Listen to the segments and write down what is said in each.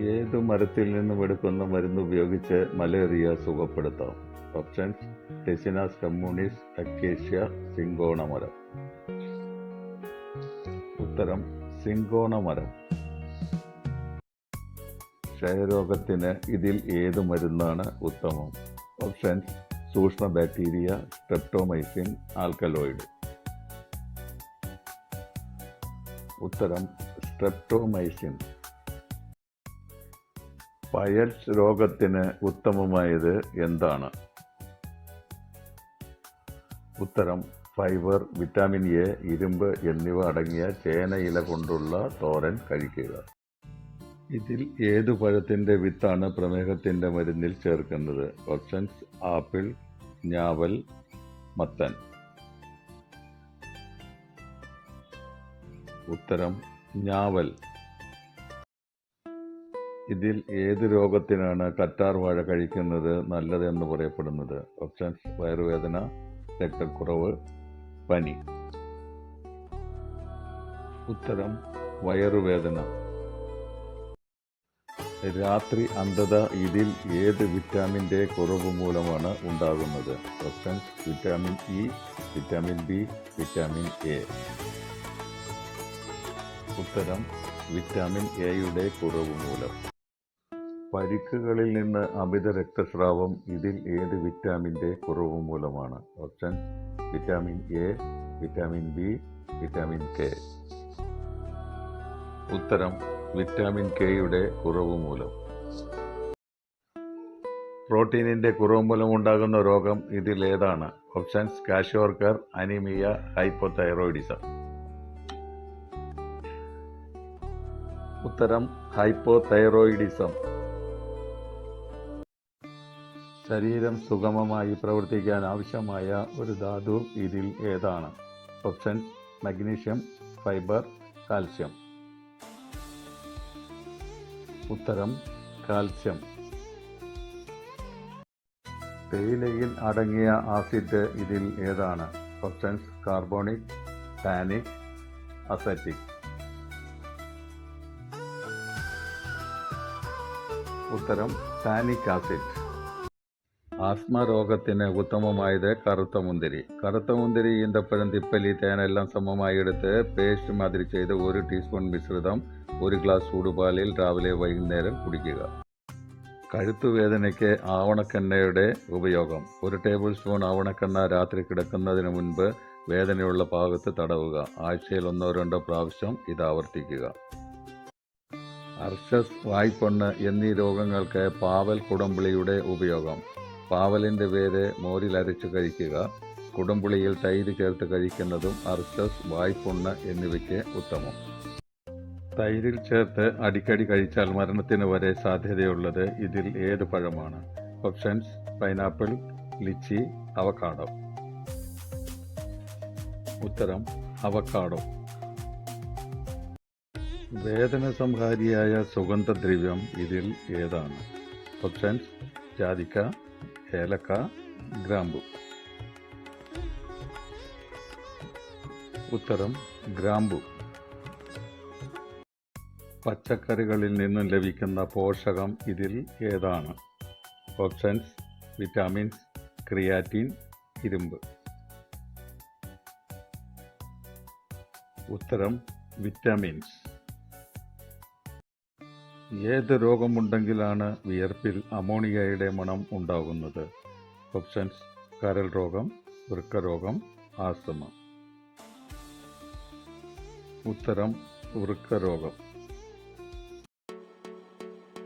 ഏതു മരത്തിൽ നിന്നും എടുക്കുന്ന മരുന്ന് ഉപയോഗിച്ച് മലേറിയ സുഖപ്പെടുത്താം? ഓപ്ഷൻസ് ടെസിനാസ് കമ്മ്യൂണിസ് അക്കേഷ്യ സിങ്കോണ മരം. ഉത്തരം സിങ്കോണ മരം. ക്ഷയരോഗത്തിന് ഇതിൽ ഏത് മരുന്നാണ് ഉത്തമം? ഓപ്ഷൻസ് സൂക്ഷ്മ ബാക്ടീരിയ സ്ട്രെപ്റ്റോമൈസിൻ ആൽക്കലോയിഡ് ഉത്തരം സ്ട്രെപ്റ്റോമൈസിൻ പയൽസ് രോഗത്തിന് ഉത്തമമായത് എന്താണ്? ഉത്തരം ഫൈബർ വിറ്റാമിൻ എ ഇരുമ്പ് എന്നിവ അടങ്ങിയ ചേനയില കൊണ്ടുള്ള തോരൻ കഴിക്കുക. ഇതിൽ ഏതു പഴത്തിന്റെ വിത്താണ് പ്രമേഹത്തിന്റെ മരുന്നിൽ ചേർക്കുന്നത്? ഓപ്ഷൻസ് ആപ്പിൾ ഞാവൽ മത്തൻ. ഉത്തരം ഞാവൽ. ഇതിൽ ഏത് രോഗത്തിനാണ് കറ്റാർ വാഴ കഴിക്കുന്നത് നല്ലതെന്ന് പറയപ്പെടുന്നത്? ഓപ്ഷൻസ് വയറുവേദന രക്തക്കുറവ് പനി. ഉത്തരം വയറുവേദന. രാത്രി അന്ധത ഇതിൽ ഏത് വിറ്റാമിന്റെ കുറവ് മൂലമാണ് ഉണ്ടാകുന്നത്? Options vitamin E vitamin B vitamin A. ഉത്തരം വിറ്റാമിൻ എയുടെ കുറവ് മൂലം. പരിക്കുകളിൽ നിന്ന് അമിത രക്തസ്രാവം ഇതിൽ ഏത് വിറ്റാമിന്റെ കുറവ് മൂലമാണ്? Option vitamin A vitamin B vitamin K. ഉത്തരം വിറ്റാമിൻ കെയുടെ കുറവ് മൂലം. പ്രോട്ടീനിന്റെ കുറവ് മൂലം ഉണ്ടാകുന്ന രോഗം ഇതിൽ ഏതാണ്? Options kwashiorkor anaemia hypothyroidism. ഉത്തരം ഹൈപ്പോതൈറോയിഡിസം. ശരീരം സുഗമമായി പ്രവർത്തിക്കാൻ ആവശ്യമായ ഒരു ധാതു ഇതിൽ ഏതാണ്? Option magnesium fibre calcium. ഉത്തരം കാൽസ്യം. തേയിലയിൽ അടങ്ങിയ ആസിഡ് ഇതിൽ ഏതാണ്? Options carbonic tannic acetic. ഉത്തരം ടാനിക് ആസിഡ്. ആസ്മ രോഗത്തിന് ഉത്തമമായത് കറുത്ത മുന്തിരി. കറുത്ത മുന്തിരി ഈന്തപ്പഴം തിപ്പലി തേനെല്ലാം സമമായി എടുത്ത് പേസ്റ്റ് മാതിരി ചെയ്ത് ഒരു ടീസ്പൂൺ മിശ്രിതം ഒരു ഗ്ലാസ് ചൂടുപാലിൽ രാവിലെ വൈകുന്നേരം കുടിക്കുക. കഴുത്തുവേദനയ്ക്ക് ആവണക്കെണ്ണയുടെ ഉപയോഗം. ഒരു ടേബിൾ സ്പൂൺ ആവണക്കെണ്ണ രാത്രി കിടക്കുന്നതിന് മുൻപ് വേദനയുള്ള ഭാഗത്ത് തടവുക. ആഴ്ചയിൽ ഒന്നോ രണ്ടോ പ്രാവശ്യം ഇത് ആവർത്തിക്കുക. അർഷസ് വായ്പൊണ്ണ് എന്നീ രോഗങ്ങൾക്ക് പാവൽ കുടംപുളിയുടെ ഉപയോഗം. പാവലിന്റെ വേര് മോരിൽ അരച്ച് കഴിക്കുക കുടംപുളിയിൽ തൈര് ചേർത്ത് കഴിക്കുന്നതും അർച്ചസ് വായ്പുണ്ണ എന്നിവയ്ക്ക് ഉത്തമം. തൈരിൽ ചേർത്ത് അടിക്കടി കഴിച്ചാൽ മരണത്തിന് വരെ സാധ്യതയുള്ളത് ഇതിൽ ഏത് പഴമാണ്? Options pineapple lychee avocado. ഉത്തരം അവക്കാടോ. വേദന സംഹാരിയായ സുഗന്ധദ്രവ്യം ഇതിൽ ഏതാണ്? ഓപ്ഷൻസ് ജാതിക്ക ഏലക്ക ഗ്രാമ്പു. ഉത്തരം ഗ്രാമ്പു. പച്ചക്കറികളിൽ നിന്നും ലഭിക്കുന്ന പോഷകം ഇതിൽ ഏതാണ്? ഓപ്ഷൻസ് വിറ്റാമിൻസ് ക്രിയാറ്റിൻ ഇരുമ്പ്. ഉത്തരം വിറ്റാമിൻസ്. ഏത് രോഗമുണ്ടെങ്കിലാണ് വിയർപ്പിൽ അമോണിയയുടെ മണം ഉണ്ടാകുന്നത്? ഓപ്ഷൻസ് കരൽ രോഗം വൃക്കരോഗം ആസ്തമ. ഉത്തരം വൃക്കരോഗം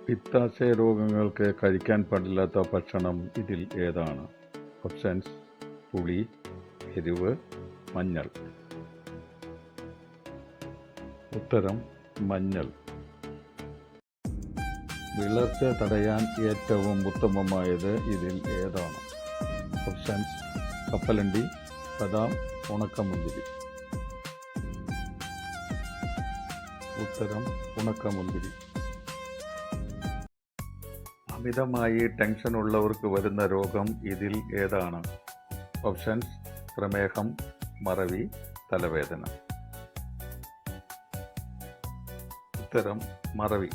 പിത്താശയ രോഗങ്ങൾക്ക് കഴിക്കാൻ പാടില്ലാത്ത ഭക്ഷണം ഇതിൽ ഏതാണ്? ഓപ്ഷൻസ് പുളി എരിവ് മഞ്ഞൾ. ഉത്തരം മഞ്ഞൾ. വിളർച്ച തടയാൻ ഏറ്റവും ഉത്തമമായത് ഇതിൽ ഏതാണ്? ഓപ്ഷൻസ് കപ്പലണ്ടി ബദാം ഉണക്കമുന്തിരി. ഉത്തരം ഉണക്കമുന്തിരി. അമിതമായി ടെൻഷൻ ഉള്ളവർക്ക് വരുന്ന രോഗം ഇതിൽ ഏതാണ്? ഓപ്ഷൻസ് പ്രമേഹം മറവി തലവേദന. ഉത്തരം മറവി.